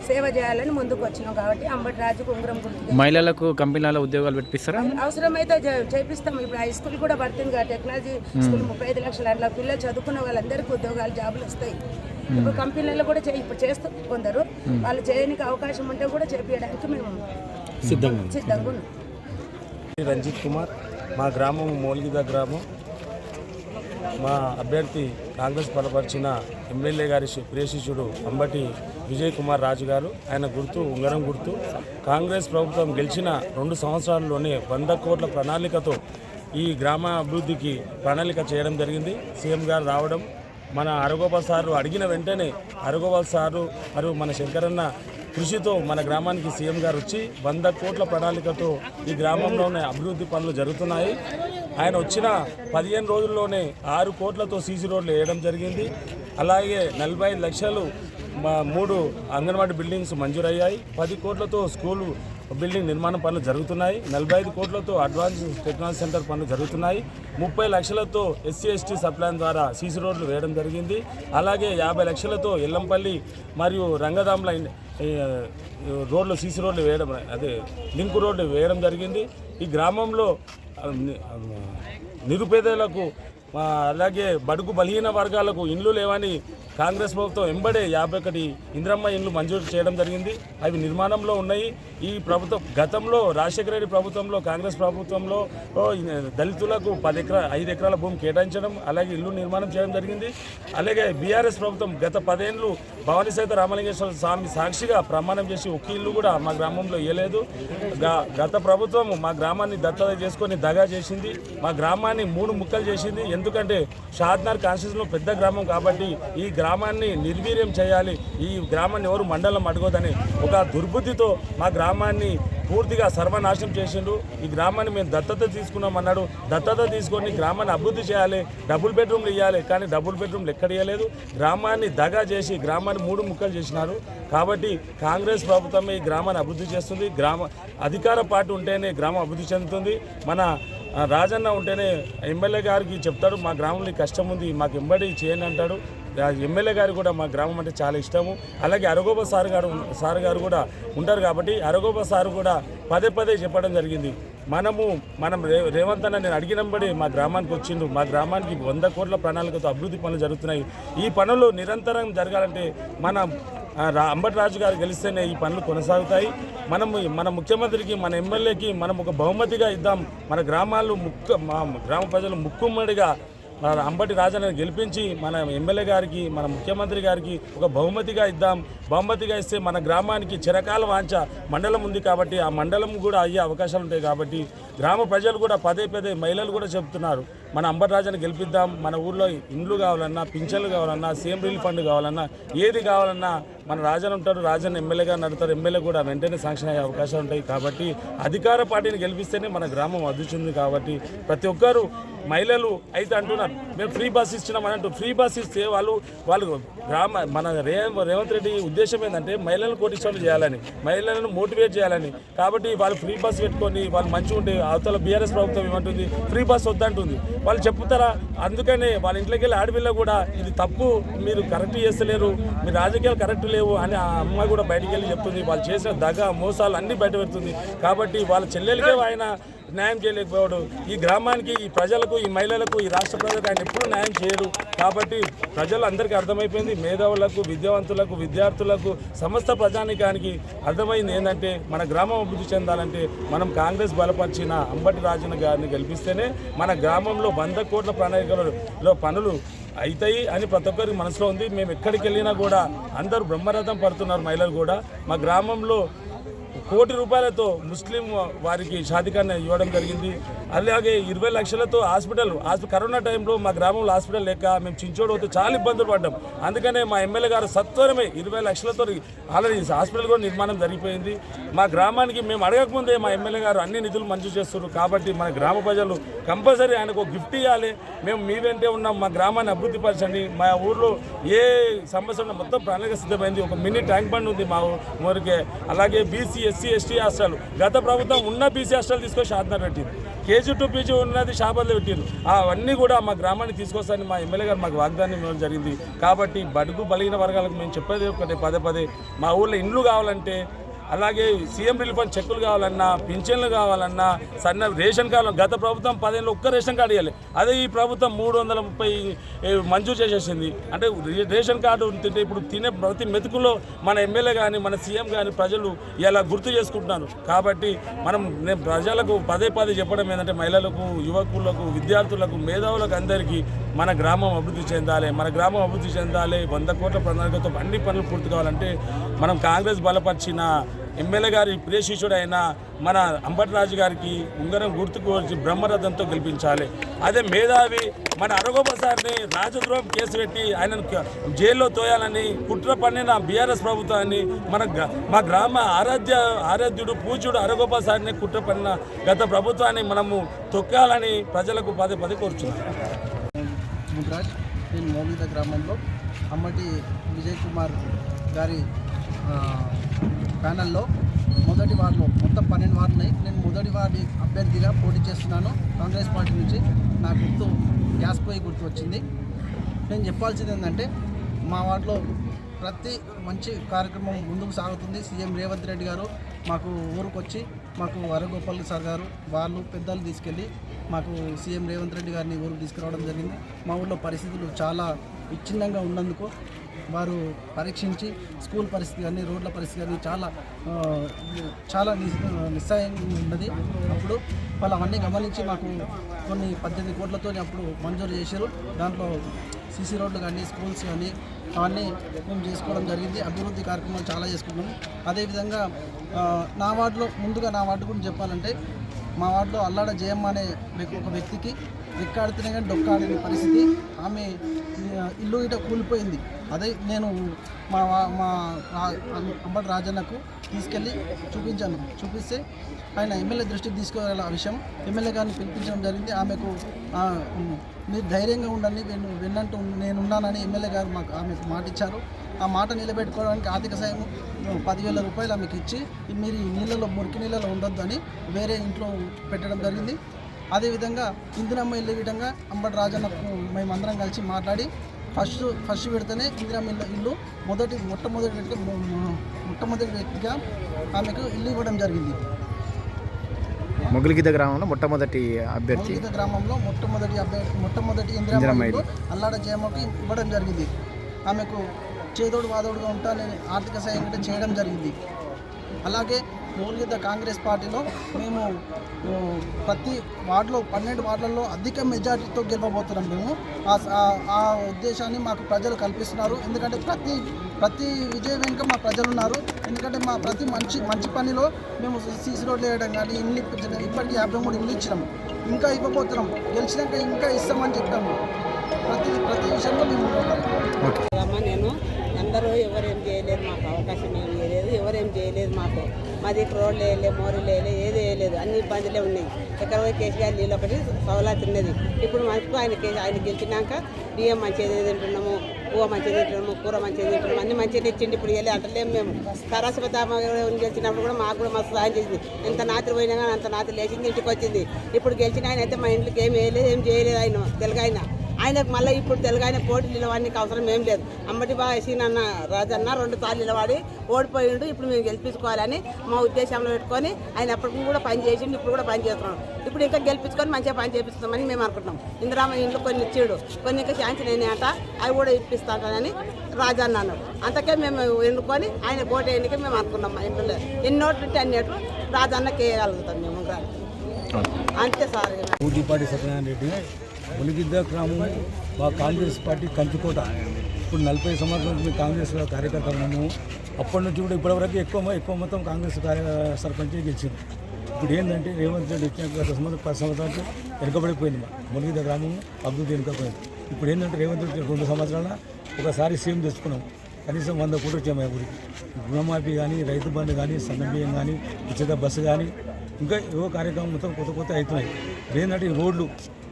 సేవ చేయాలని ముందుకు వచ్చినాం కాబట్టి అంబటిరాజుకు ఉంగరం గుర్తు మహిళలకు కంపెనీలలో ఉద్యోగాలు పెట్టిస్తారా? అవసరమైతే చేపిస్తాం. ఇప్పుడు హై స్కూల్ కూడా పడుతుంది కదా టెక్నాలజీ స్కూల్ ముప్పై ఐదు లక్షలు అట్లా పిల్లలు చదువుకున్న వాళ్ళందరికీ ఉద్యోగాలు జాబులు వస్తాయి. ఇప్పుడు కంపెనీలలో కూడా ఇప్పుడు చేస్తారు కొందరు వాళ్ళు చేయడానికి అవకాశం ఉంటే కూడా చేపించడానికి మేము సిద్ధంగా రంజిత్ కుమార్ మా గ్రామం మోల్గిద గ్రామం. మా అభ్యర్థి కాంగ్రెస్ బలపరిచిన ఎమ్మెల్యే గారి శి- ప్రియ శిష్యుడు అంబటి విజయ్ కుమార్ రాజు గారు ఆయన గుర్తు ఉంగరం గుర్తు. కాంగ్రెస్ ప్రభుత్వం గెలిచిన రెండు సంవత్సరాల్లోనే వంద కోట్ల ప్రణాళికతో ఈ గ్రామ అభివృద్ధికి ప్రణాళిక చేయడం జరిగింది. సీఎం గారు రావడం మన అరగోపాల్ సారు అడిగిన వెంటనే అరగోపాల్ సారు మరియు మన శంకరన్న కృషితో మన గ్రామానికి సీఎం గారు వచ్చి వంద కోట్ల ప్రణాళికతో ఈ గ్రామంలోనే అభివృద్ధి పనులు జరుగుతున్నాయి. ఆయన వచ్చిన పదిహేను రోజుల్లోనే ఆరు కోట్లతో సీసీ రోడ్లు వేయడం జరిగింది. అలాగే నలభై ఐదు లక్షలు మా మూడు అంగన్వాడీ బిల్డింగ్స్ మంజూరయ్యాయి. పది కోట్లతో స్కూలు బిల్డింగ్ నిర్మాణ పనులు జరుగుతున్నాయి. నలభై ఐదు కోట్లతో అడ్వాన్స్ టెక్నాలజీ సెంటర్ పనులు జరుగుతున్నాయి. ముప్పై లక్షలతో ఎస్సీ ఎస్టీ సప్లాన్ ద్వారా సీసీ రోడ్లు వేయడం జరిగింది. అలాగే యాభై లక్షలతో ఎల్లంపల్లి మరియు రంగదాంల రోడ్లు సీసీ రోడ్లు వేయడం అదే లింక్ రోడ్లు వేయడం జరిగింది. ఈ గ్రామంలో నిరుపేదలకు అలాగే బడుగు బలహీన వర్గాలకు ఇండ్లు లేవని కాంగ్రెస్ ప్రభుత్వం ఎంబడే యాభై ఒకటి ఇంద్రమ్మ ఇండ్లు మంజూరు చేయడం జరిగింది. అవి నిర్మాణంలో ఉన్నాయి. ఈ ప్రభుత్వం గతంలో రాజశేఖర రెడ్డి ప్రభుత్వంలో కాంగ్రెస్ ప్రభుత్వంలో దళితులకు పది ఎకరా ఐదు ఎకరాల భూమి కేటాయించడం అలాగే ఇల్లు నిర్మాణం చేయడం జరిగింది. అలాగే బీఆర్ఎస్ ప్రభుత్వం గత పదేళ్ళు భవానీ సైత రామలింగేశ్వర స్వామి సాక్షిగా ప్రమాణం చేసి ఒక్క ఇల్లు కూడా మా గ్రామంలో ఇవ్వలేదు గత ప్రభుత్వం మా గ్రామాన్ని దత్తత చేసుకొని దగా చేసింది. మా గ్రామాన్ని మూడు ముక్కలు చేసింది. ఎందుకంటే షాద్నార్ కాన్స్టిట్యూన్సీలో పెద్ద గ్రామం కాబట్టి ఈ గ్రామాన్ని నిర్వీర్యం చేయాలి. ఈ గ్రామాన్ని ఎవరు మండలం అడగొద్దని ఒక దుర్బుద్ధితో మా గ్రామాన్ని పూర్తిగా సర్వనాశనం చేసిండు ఈ గ్రామాన్ని మేము దత్తత తీసుకున్నామన్నాడు. దత్తత తీసుకొని గ్రామాన్ని అభివృద్ధి చేయాలి. డబుల్ బెడ్రూమ్లు ఇవ్వాలి కానీ డబుల్ బెడ్రూమ్లు ఎక్కడ ఇవ్వలేదు గ్రామాన్ని దగా చేసి గ్రామాన్ని మూడు ముక్కలు చేసినారు. కాబట్టి కాంగ్రెస్ ప్రభుత్వమే ఈ గ్రామాన్ని అభివృద్ధి చేస్తుంది. గ్రామ అధికార పార్టీ ఉంటేనే గ్రామం అభివృద్ధి చెందుతుంది. మన రాజన్న ఉంటేనే ఎమ్మెల్యే గారికి చెప్తాడు. మా గ్రామంలో కష్టం ఉంది. మాకు ఎంబడి చేయండి అంటాడు. ఎమ్మెల్యే గారు కూడా మా గ్రామం అంటే చాలా ఇష్టము. అలాగే అరగోబ సార్ గారు సార్ గారు కూడా ఉంటారు కాబట్టి అరగోబ సార్ కూడా పదే పదే చెప్పడం జరిగింది. మనము మనం రే రేవంత్ అన్న నేను అడిగినంబడి మా గ్రామానికి వచ్చిండు. మా గ్రామానికి వంద కోట్ల ప్రణాళికతో అభివృద్ధి పనులు జరుగుతున్నాయి. ఈ పనులు నిరంతరం జరగాలంటే మన రా అంబటి రాజు గారు గెలిస్తేనే ఈ పనులు కొనసాగుతాయి. మనము మన ముఖ్యమంత్రికి మన ఎమ్మెల్యేకి మనం ఒక బహుమతిగా ఇద్దాం. మన గ్రామాలు ముక్క మా గ్రామ ప్రజలు ముక్కుమ్మడిగా మన అంబటి రాజాని గెలిపించి మన ఎమ్మెల్యే గారికి మన ముఖ్యమంత్రి గారికి ఒక బహుమతిగా ఇద్దాం. బహుమతిగా ఇస్తే మన గ్రామానికి చిరకాల వాంచ మండలం ఉంది కాబట్టి ఆ మండలం కూడా అయ్యే అవకాశాలు ఉంటాయి కాబట్టి గ్రామ ప్రజలు కూడా పదే పదే మహిళలు కూడా చెప్తున్నారు మన అంబటి రాజాని గెలిపిద్దాం. మన ఊర్లో ఇండ్లు కావాలన్నా పింఛన్లు కావాలన్నా సేమ్ రిలీఫ్ ఫండ్ కావాలన్నా ఏది కావాలన్నా మన రాజన్ ఉంటారు రాజన్ ఎమ్మెల్యేగా నడుతారు ఎమ్మెల్యే కూడా వెంటనే శాంక్షన్ అయ్యే అవకాశాలు ఉంటాయి కాబట్టి అధికార పార్టీని గెలిపిస్తేనే మన గ్రామం అభివృద్ధి కాబట్టి ప్రతి ఒక్కరు మహిళలు అయితే అంటున్నారు. మేము ఫ్రీ బస్ ఇచ్చినామని అంటూ ఫ్రీ బస్ ఇస్తే వాళ్ళు వాళ్ళు గ్రామ మన రే రేవంత్ రెడ్డి ఉద్దేశం ఏంటంటే మహిళలను కోటించాలు చేయాలని మహిళలను మోటివేట్ చేయాలని. కాబట్టి వాళ్ళు ఫ్రీ బస్ పెట్టుకొని వాళ్ళు మంచిగా ఉంటే అవతల బీఆర్ఎస్ ప్రభుత్వం ఏమంటుంది? ఫ్రీ బస్ వద్దంటుంది. వాళ్ళు చెప్తారా అందుకనే వాళ్ళ ఇంట్లోకి వెళ్ళి ఆడపిల్ల కూడా ఇది తప్పు మీరు కరెక్ట్ చేస్తలేరు మీ రాజకీయాలు కరెక్ట్ లేవు అని ఆ అమ్మాయి కూడా బయటికి వెళ్ళి చెప్తుంది. వాళ్ళు చేసిన దగ మోసాలు అన్నీ బయట పెడుతుంది. కాబట్టి వాళ్ళ చెల్లెలకే ఆయన న్యాయం చేయలేకపోయాడు ఈ గ్రామానికి ఈ ప్రజలకు ఈ మహిళలకు ఈ రాష్ట్ర ప్రజలకు ఆయన ఎప్పుడూ న్యాయం చేయడు. కాబట్టి ప్రజలు అందరికీ అర్థమైపోయింది. మేధావులకు విద్యావంతులకు విద్యార్థులకు సమస్త ప్రజానికానికి అర్థమైంది ఏంటంటే మన గ్రామం అభివృద్ధి చెందాలంటే మనం కాంగ్రెస్ బలపరిచిన అంబటి రాజన్ గారిని గెలిపిస్తేనే మన గ్రామంలో వంద కోట్ల ప్రణాళికలలో పనులు అవుతాయి అని ప్రతి ఒక్కరికి మనసులో ఉంది. మేము ఎక్కడికి వెళ్ళినా కూడా అందరూ బ్రహ్మరథం పడుతున్నారు మహిళలు కూడా. మా గ్రామంలో కోటి రూపాయలతో ముస్లిం వారికి షాధికాన్ని ఇవ్వడం జరిగింది. అలాగే ఇరవై లక్షలతో హాస్పిటల్ కరోనా టైంలో మా గ్రామంలో హాస్పిటల్ లేక మేము చించోడు పోతే చాలా ఇబ్బందులు పడ్డాం. అందుకనే మా ఎమ్మెల్యే గారు సత్వరమే ఇరవై లక్షలతో ఆల్రెడీ హాస్పిటల్ కూడా నిర్మాణం జరిగిపోయింది. మా గ్రామానికి మేము అడగకముందే మా ఎమ్మెల్యే గారు అన్ని నిధులు మంజూరు చేస్తున్నారు కాబట్టి మన గ్రామ ప్రజలు కంపల్సరీ ఆయనకు గిఫ్ట్ ఇవ్వాలి మేము మీ వెంటే ఉన్నాం మా గ్రామాన్ని అభివృద్ధి పరచండి. మా ఊర్లో ఏ సమస్య మొత్తం ప్రణాళిక సిద్ధమైంది. ఒక మినీ ట్యాంక్ బండ్ ఉంది మా ఊరికే. అలాగే బీసీఎస్ ఎస్సీ ఎస్టీ హాస్టల్ గత ప్రభుత్వం ఉన్న బీసీ హాస్టల్ తీసుకొని షాద్నర్ పెట్టింది. కేజీ టు పీజీ ఉన్నది షాబాద్లో పెట్టింది అవన్నీ కూడా మా గ్రామాన్ని తీసుకొస్తారని మా ఎమ్మెల్యే గారు మాకు వాగ్దానం ఇవ్వడం జరిగింది. కాబట్టి బడుగు బలిగిన వర్గాలకు మేము చెప్పేది ఒకటే పదే పదే మా ఊళ్ళో ఇండ్లు కావాలంటే అలాగే సీఎం రిలీఫ్ ఫండ్ చెక్కులు కావాలన్నా పింఛన్లు కావాలన్నా సన్న రేషన్ కార్డు గత ప్రభుత్వం పదేళ్ళు ఒక్క రేషన్ కార్డు ఇవ్వాలి. అదే ఈ ప్రభుత్వం మూడు వందల ముప్పై మంజూరు చేసేసింది. అంటే రేషన్ కార్డు తింటే ఇప్పుడు తినే ప్రతి మెతుకులో మన ఎమ్మెల్యే కానీ మన సీఎం కానీ ప్రజలు ఇలా గుర్తు చేసుకుంటున్నారు. కాబట్టి మనం నేను ప్రజలకు పదే పదే చెప్పడం ఏంటంటే మహిళలకు యువకులకు విద్యార్థులకు మేధావులకు అందరికీ మన గ్రామం అభివృద్ధి చెందాలి. మన గ్రామం అభివృద్ధి చెందాలి. వంద కోట్ల ప్రణాళికతో అన్ని పనులు పూర్తి కావాలంటే మనం కాంగ్రెస్ బలపరిచిన ఎమ్మెల్యే గారి ప్రియశిష్యుడు అయిన మన అంబటరాజు గారికి ఉంగరం గుర్తుకు వచ్చి బ్రహ్మరథంతో గెలిపించాలి. అదే మేధావి మన అరగోపసారిని రాజద్రోహం కేసు పెట్టి ఆయనను జైల్లో తోయాలని కుట్ర పన్నిన బీఆర్ఎస్ ప్రభుత్వాన్ని మన మా గ్రామ ఆరాధ్య ఆరాధ్యుడు పూజ్యుడు అరగోపసారిని కుట్ర పన్నిన గత ప్రభుత్వాన్ని మనము తొక్కాలని ప్రజలకు పదే పదే కోరుచున్నాం. నేను గ్రామంలో అమ్మటి విజయ్ కుమార్ గారి ప్యానెల్లో మొదటి వార్డులో మొత్తం పన్నెండు వార్డులు ఉన్నాయి. నేను మొదటి వార్డు అభ్యర్థిగా పోటీ చేస్తున్నాను కాంగ్రెస్ పార్టీ నుంచి. నా గుర్తు గ్యాస్ పోయి గుర్తు వచ్చింది నేను చెప్పాల్సింది ఏంటంటే మా వార్డులో ప్రతి మంచి కార్యక్రమం ముందుకు సాగుతుంది. సీఎం రేవంత్ రెడ్డి గారు మాకు ఊరికి వచ్చి మాకు వరగోపాల్ సార్ గారు వాళ్ళు పెద్దలు తీసుకెళ్ళి మాకు సీఎం రేవంత్ రెడ్డి గారిని ఊరికి తీసుకురావడం జరిగింది. మా ఊళ్ళో పరిస్థితులు చాలా విచ్ఛిన్నంగా ఉన్నందుకు వారు పరీక్షించి స్కూల్ పరిస్థితి కానీ రోడ్ల పరిస్థితి కానీ చాలా చాలా నిస్ నిస్సాయంగా ఉన్నది. అప్పుడు వాళ్ళు అవన్నీ గమనించి మాకు కొన్ని పద్దెనిమిది కోట్లతో అప్పుడు మంజూరు చేశారు. దాంట్లో సీసీ రోడ్లు కానీ స్కూల్స్ కానీ అవన్నీ మేము చేసుకోవడం జరిగింది. అభివృద్ధి కార్యక్రమాలు చాలా చేసుకున్నాం. అదేవిధంగా నా వార్డులో ముందుగా నా వార్డు గురించి చెప్పాలంటే మా వార్డులో అల్లాడ జయమ్మ అనే ఒక వ్యక్తికి రెక్కాడితేనే కానీ డొక్కాడని పరిస్థితి ఆమె ఇల్లు ఇట కూలిపోయింది. అదే నేను మా మా అంబటి రాజన్నకు తీసుకెళ్ళి చూపించాను. చూపిస్తే ఆయన ఎమ్మెల్యే దృష్టికి తీసుకువెళ్ళాలి విషయం. ఎమ్మెల్యే గారిని పిలిపించడం జరిగింది. ఆమెకు మీరు ధైర్యంగా ఉండండి నేను విన్నట్టు నేనున్నానని ఎమ్మెల్యే గారు మాకు ఆమెకు మాట ఇచ్చారు. ఆ మాట నిలబెట్టుకోవడానికి ఆర్థిక సాయం పదివేల రూపాయలు ఆమెకు ఇచ్చి మీరు ఈ నీళ్ళలో మురికి నీళ్ళలో ఉండొద్దు అని వేరే ఇంట్లో పెట్టడం జరిగింది. అదేవిధంగా ఇందిరమ్మ ఇల్లు విధంగా అంబటి రాజన్నకు మేమందరం కలిసి మాట్లాడి ఫస్ట్ ఫస్ట్ పెడితేనే ఇందిరమ్మ ఇల్లు ఇల్లు మొదటి మొట్టమొదటి వ్యక్తి మొట్టమొదటి వ్యక్తిగా ఆమెకు ఇల్లు ఇవ్వడం జరిగింది. మొగిలిగిద్ద గ్రామంలో మొట్టమొదటి అభ్యర్థి గ్రామంలో మొట్టమొదటి అభ్యర్థి మొట్టమొదటి ఇందిరమ్మ అల్లాడ జయమ్మకి ఇవ్వడం జరిగింది. ఆమెకు చేదోడు వాదోడుగా ఉంటా నేను ఆర్థిక సాయం కూడా చేయడం జరిగింది. అలాగే మూలిత కాంగ్రెస్ పార్టీలో మేము ప్రతి వార్డులో పన్నెండు వార్డులలో అధిక మెజార్టీతో గెలవబోతున్నాం మేము. ఆ ఉద్దేశాన్ని మాకు ప్రజలు కల్పిస్తున్నారు. ఎందుకంటే ప్రతి ప్రతి విజయం వెనుక మా ప్రజలు ఉన్నారు. ఎందుకంటే మా ప్రతి మంచి మంచి పనిలో మేము సీసీ రోడ్లు వేయడం కానీ ఇల్లు ఇప్పించడం ఇప్పటికీ యాభై మూడు ఇల్లు ఇచ్చినాం. ఇంకా ఇవ్వబోతున్నాం. గెలిచినాక ఇంకా ఇస్తామని చెప్పాము. ప్రతి ప్రతి విషయంలో మేము నేను. అందరూ ఎవరేం చేయలేదు మాకు అవకాశం ఏం ఎవరేం చేయలేదు మాకు. మాది రోడ్లు వేయలే మోరీలు వేయలే ఏది వేయలేదు. అన్ని ఇబ్బందులే ఉన్నాయి. ఎక్కడ పోయి కేసీఆర్ నీళ్ళు ఒకటి సవలతు ఉన్నది ఇప్పుడు మనకు ఆయన ఆయన గెలిచినాక బియ్యం మంచిది తింటున్నాము పువ్వు మంచిది తింటున్నాము కూర మంచిది తింటున్నాము అన్ని మంచిగా తెచ్చిండి. ఇప్పుడు వెళ్ళి అంటలేము మేము. సరస్వతి గెలిచినప్పుడు కూడా మాకు కూడా మస్తు సాయం చేసింది. ఎంత నాత్రి పోయినా కానీ అంత నాతి లేచింది ఇంటికి వచ్చింది. ఇప్పుడు గెలిచిన ఆయన అయితే మా ఇంట్లోకి ఏం వేయలేదు ఏం చేయలేదు ఆయన తెలుగు ఆయన. ఆయనకు మళ్ళీ ఇప్పుడు తెలుగు ఆయన పోటీ నిలవడానికి అవసరం ఏం లేదు. అమ్మటి బాగా సీనన్న రాజన్న రెండు సార్లు నిలబడి ఓడిపోయిండు. ఇప్పుడు మేము గెలిపించుకోవాలని మా ఉద్దేశంలో పెట్టుకొని ఆయన అప్పటికి కూడా పని చేసిండు ఇప్పుడు కూడా పని చేస్తున్నాం ఇప్పుడు ఇంకా గెలిపించుకొని మంచిగా పని చేపిస్తామని మేము అనుకుంటున్నాం. ఇందిరామ ఇంట్లో కొన్ని ఇచ్చాడు. కొన్ని ఇంకా శాంక్షన్ అయినాయట అవి కూడా ఇప్పిస్తానని రాజన్న అన్నాడు. అంతకే మేము ఎన్నుకొని ఆయన కోట ఎన్నిక మేము అనుకున్నాం మా ఇంట్లో ఎన్ని ఓట్లు ఉంటే అన్ని ఓట్లు రాజన్నకి వేయగలుగుతాం మేము. అంతే సార్. ఊటిపాటి సత్యనారాయణ రెడ్డి ఒలిగిద్ద గ్రామం మా కాంగ్రెస్ పార్టీ కంచుకోట. ఇప్పుడు నలభై సంవత్సరాల నుంచి కాంగ్రెస్ కార్యకర్త ఉన్నాము. అప్పటి నుంచి కూడా ఇప్పటివరకు ఎక్కువ ఎక్కువ మొత్తం కాంగ్రెస్ కార్య సర్పంచ్ గెలిచింది ఇప్పుడు ఏంటంటే రేవంత్ రెడ్డి వచ్చిన గత సంవత్సరం పది సంవత్సరాలు వెనుకబడిపోయింది మా మునిగిద గ్రామం అభివృద్ధి వెనుకపోయింది ఇప్పుడు ఏంటంటే రేవంత్ రెడ్డి రెండు సంవత్సరాల ఒకసారి సీఎం తెచ్చుకున్నాం. కనీసం వంద కోట్లు వచ్చాయి మా ఊరికి. రుణమాఫీ కానీ రైతు బంధు కానీ సన్న కానీ ఉచిత బస్సు కానీ ఇంకా ఏవో కార్యక్రమం మొత్తం కొత్త కొత్త అవుతున్నాయి. ఇప్పుడు ఏంటంటే ఈ రోడ్లు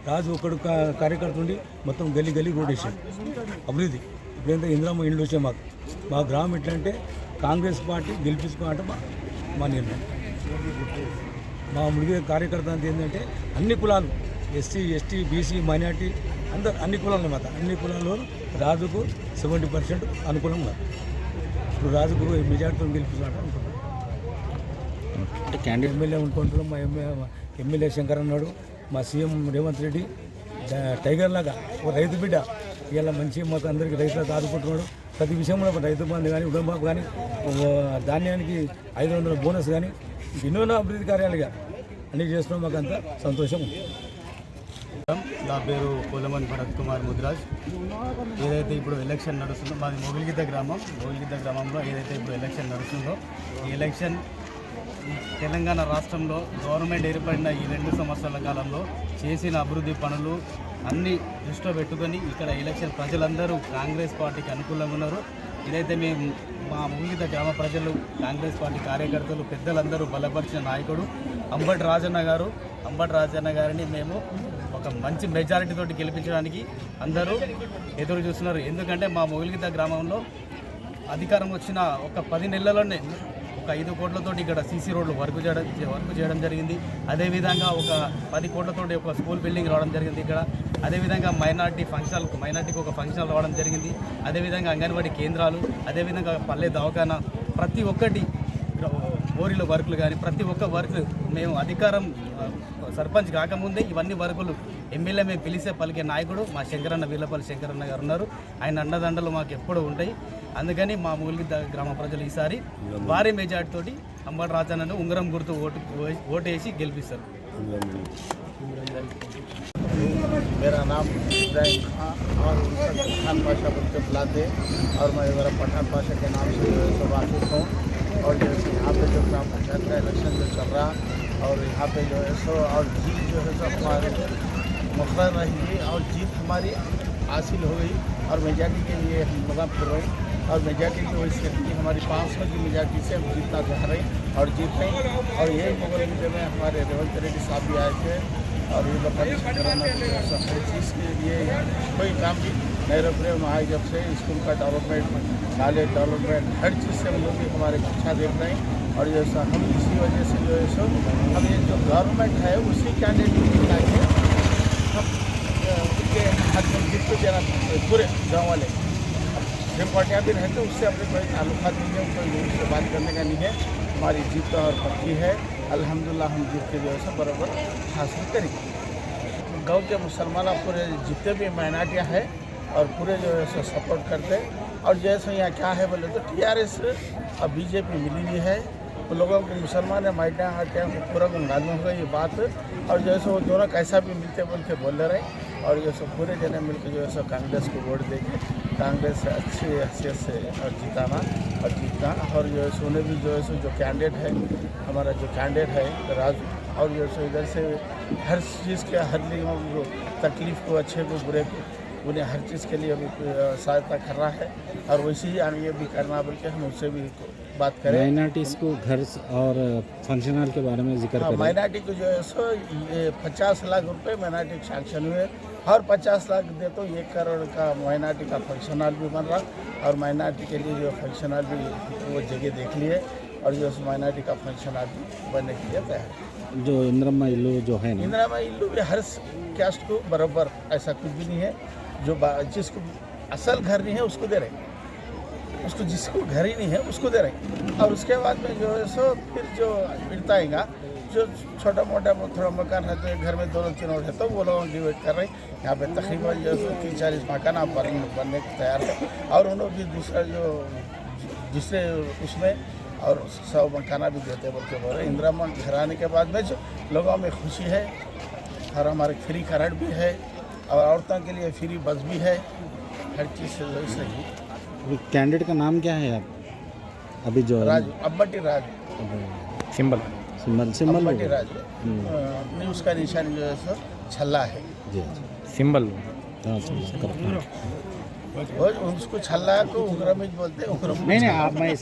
రాజు ఒకడు కార్యకర్త ఉండి మొత్తం గల్లీ గల్లీ రోడ్ వేసాడు అభివృద్ధి. ఇప్పుడు ఏంటంటే ఇందిరామ్మ ఇండ్లు వచ్చాయి మాకు. మా గ్రామం ఎట్లంటే కాంగ్రెస్ పార్టీ గెలిపించుకోవాలంటే మా మా నిర్ణయం. మా ముడిగే కార్యకర్త అంతా ఏంటంటే అన్ని కులాలు. ఎస్సీ ఎస్టీ బీసీ మైనార్టీ అందరు అన్ని కులాలు అన్నమాట. అన్ని కులాలు రాజుకు సెవెంటీ పర్సెంట్ అనుకూలంగా ఇప్పుడు రాజుకు మెజార్టీతో గెలిపించాలంటే అనుకుంటున్నాం ఎమ్మెల్యే అనుకుంటున్నాం మా ఎమ్మెల్యే శంకర్ అన్నాడు. మా సీఎం రేవంత్ రెడ్డి టైగర్ లాగా ఒక రైతు బిడ్డ. ఇలా మంచి మాకు అందరికీ రైతులకు ఆదుకుంటున్నాడు. ప్రతి విషయంలో ఒక రైతు బంధు కానీ ఉడంబాబు కానీ ధాన్యానికి ఐదు వందల బోనస్ కానీ ఎన్నో అభివృద్ధి కార్యాలుగా అన్నీ చేస్తున్నాం. మాకు అంత సంతోషం ఉంది. నా పేరు కోలమన్ భరత్ కుమార్ ముద్రాజ్. ఏదైతే ఇప్పుడు ఎలక్షన్ నడుస్తుందో మాది మొగిలిగిద్ద గ్రామం. మొగిలిగిద్ద గ్రామంలో ఏదైతే ఇప్పుడు ఎలక్షన్ నడుస్తుందో ఈ ఎలక్షన్ తెలంగాణ రాష్ట్రంలో గవర్నమెంట్ ఏర్పడిన ఈ రెండు సంవత్సరాల కాలంలో చేసిన అభివృద్ధి పనులు అన్నీ దృష్టిలో పెట్టుకొని ఇక్కడ ఎలక్షన్ ప్రజలందరూ కాంగ్రెస్ పార్టీకి అనుకూలంగా ఉన్నారు. ఇదైతే మేము మా మూలిత గ్రామ ప్రజలు కాంగ్రెస్ పార్టీ కార్యకర్తలు పెద్దలందరూ బలపరిచిన నాయకుడు అంబటి రాజన్న గారు. అంబటి రాజన్న గారిని మేము ఒక మంచి మెజారిటీ తోటి గెలిపించడానికి అందరూ ఎదురు చూస్తున్నారు. ఎందుకంటే మా మూలిగిత గ్రామంలో అధికారం వచ్చిన ఒక పది నెలల్లోనే ఒక ఐదు కోట్లతోటి ఇక్కడ సీసీ రోడ్లు వర్క్ చేయడం వర్క్ చేయడం జరిగింది అదేవిధంగా ఒక పది కోట్లతోటి ఒక స్కూల్ బిల్డింగ్ రావడం జరిగింది ఇక్కడ అదేవిధంగా మైనార్టీ ఫంక్షన్ మైనార్టీకి ఒక ఫంక్షన్ రావడం జరిగింది అదేవిధంగా అంగన్వాడీ కేంద్రాలు అదేవిధంగా పల్లె దవాఖానా ప్రతి ఒక్కటి బోరీల వర్కులు కానీ ప్రతి ఒక్క వర్క్ మేము అధికారం సర్పంచ్ కాకముందే ఇవన్నీ వర్కులు ఎమ్మెల్యే మేము పిలిచే పలికే నాయకుడు మా శంకరన్న వీళ్ళపల్లి శంకరన్న గారు ఉన్నారు ఆయన అండదండలు మాకు ఎప్పుడూ ఉంటాయి అందుకని మా మూలికి గ్రామ ప్రజలు ఈసారి భారీ మెజార్టీ తోటి అంబటి రాజన్నను ఉంగరం గుర్తు ఓటు ఓటేసి గెలిపిస్తారు मेरा नाम इब्राहिम खान और उनका खान पाशा बोल के बुलाते और मैं मेरा पठान पाशा के नाम से जो है सो वाकिफ हूँ और जैसे यहाँ पे जो ग्राम पंचायत का इलेक्शन जो चल रहा और यहाँ पे जो है सो, और जीत जो है सो, हमारे मुखर रही और जीत हमारी हासिल हो गई। और मेजॉरिटी के लिए हम मदद कर रहे। हैं और मेजॉरिटी की वजह से हमारी पाँच सौ की मेजॉरिटी से हम जीतना चाह रहे हैं और जीत रहे और यही विजय में हमारे रेवंत रेड्डी साहब भी आए थे, और ये हर चीज़ के लिए कोई काम भी नहीं। रख रहे वहाँ जब से स्कूल का डेवलपमेंट नाले डेवलपमेंट हर चीज़ से हम लोग हमारे शिक्षा देख रहे हैं। और जैसा हम इसी वजह से जो है सो हम ये जो गवर्नमेंट है उसी कैंडिडेट को लाके हम उनके हाथ में देना चाहते हैं, पूरे गाँव वाले। जो पार्टियाँ भी रहते हैं उससे अपने कोई ताल्लुकात नहीं है कोई लोगों से बात करने का नहीं है। हमारी जीत और पक्की है। अल्हम्दुलिल्लाह हम जीत के जो है सो बराबर हासिल करेंगे। गाँव के मुसलमान पूरे जितने भी माइनॉरिटियाँ हैं और पूरे जो है सो सपोर्ट करते हैं। और जैसे यहाँ क्या है बोले तो टीआरएस और बीजेपी मिली हुई है। उन लोगों को मुसलमान है माइटियाँ हटियाँ को पूरा गुमराह होगा ये बात। और जैसे वो दोनों कैसा भी मिलते बोल के बोल रहे। और ये सब पूरे जने मिल के जो है सो, कांग्रेस को वोट देके कांग्रेस अच्छी हैसियत से और जिताना, और जीतना। और जो है सो, उन्हें भी जो है सो, जो कैंडिडेट है, हमारा जो कैंडिडेट है, राज, और जो है सो, इधर से हर चीज़ के, हर लिए तकलीफ़ को, अच्छे को, बुरे को, उन्हें हर चीज़ के लिए अभी सहायता कर रहा है। और वैसे ही आगे भी करना बल्कि हम उससे भी बात करें। माइनॉरिटीज़ को घर और फ़ंक्शन हॉल के बारे में ज़िक्र हाँ माइनॉरिटी को जो है सो पचास लाख रुपए माइनॉरिटी सैंक्शन हुए। हर पचास लाख दे तो एक करोड़ का माइनॉरिटी का फ़ंक्शन हॉल भी बन रहा और माइनॉरिटी के लिए जो फ़ंक्शन हॉल भी वो जगह देख लिए और जो माइनॉरिटी का फ़ंक्शन हॉल भी बनने के लिए तैयार जो इंद्रम्मा इल्लू जो है ना। इंदिरा में इल्लू भी हर कैस्ट को बराबर ऐसा कुछ भी नहीं है। जो जिसको असल घर नहीं है उसको दे रहे हैं। उसको जिसको घर ही नहीं है, उसको दे रहे हैं। और उसके बाद में जो है सो फिर जो मिलता आएगा, जो छोटा मोटा थोड़ा मकान है तो घर में दोनों तीनों है तो वो लोग डिवाइड कर रहे हैं यहाँ पे तकरीबन जो है तीस चालीस मकान आप बन, बनने को तैयार है और उन लोग भी दूसरा जो, दूसरे उसमें और सौ मकाना भी देते बोल के बोल रहे हैं। इंदिरा मन घर आने के बाद में जो लोगों में खुशी है और हमारे फ्री करंट भी है और औरतों के लिए फ्री बस भी है, हर चीज़ से जो है सही कैंडिडेट का नाम क्या है आप अभी जो राज अब्बटी राज। सिंबल। सिंबल सिंबल अब्बटी राज। हम्म। अपने उसका निशान जो है सर छल्ला है। जी। सिंबल। हाँ, उसको छल्ला को उग्रमित बोलते हैं उग्रमिज नहीं नहीं आप मैं